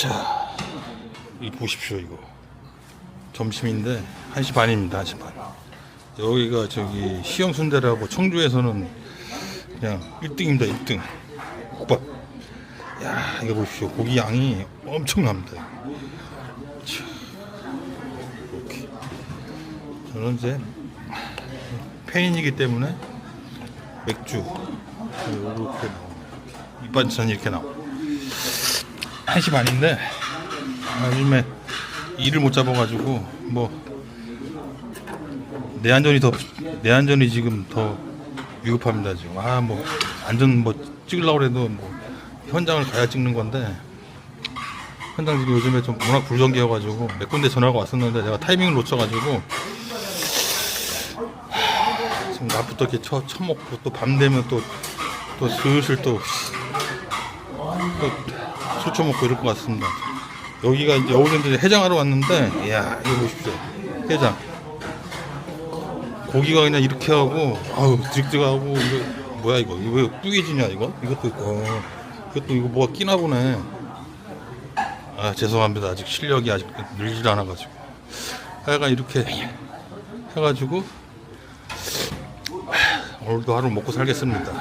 자, 이 보십시오 이거. 점심인데 1시 반입니다 1시 반. 여기가 저기 시영 순대라고 청주에서는 그냥 1등입니다 1등. 국밥. 야 이거 보십시오. 고기 양이 엄청납니다 자, 이렇게. 저는 이제 페인이기 때문에 맥주 이렇게 나옵니다. 밑반찬이 이렇게 나옵니다 1시 반인데 아, 요즘에 일을 못 잡아가지고 뭐 내 안전이 더 내 안전이 지금 더 위급합니다 지금. 아 뭐 안전 뭐 찍으려고 해도 뭐 현장을 가야 찍는 건데 현장 지금 요즘에 좀 워낙 불정기여가지고 몇 군데 전화가 왔었는데 내가 타이밍을 놓쳐가지고 하, 지금 낮부터 이렇게 쳐, 쳐먹고 또 밤 되면 또 또 슬슬 또 술 처먹고 이럴 것 같습니다. 여기가 이제 어울린데 해장하러 왔는데, 이야, 이거 보십시오. 해장. 고기가 그냥 이렇게 하고, 아우, 드릭드릭하고, 이거, 뭐야, 이거. 이거 왜 뿌개지냐, 이거? 이것도 있고, 어, 이것도 이거 뭐가 끼나 보네. 아, 죄송합니다. 아직 실력이 아직 늘질 않아가지고. 하여간 이렇게 해가지고, 오늘도 하루 먹고 살겠습니다.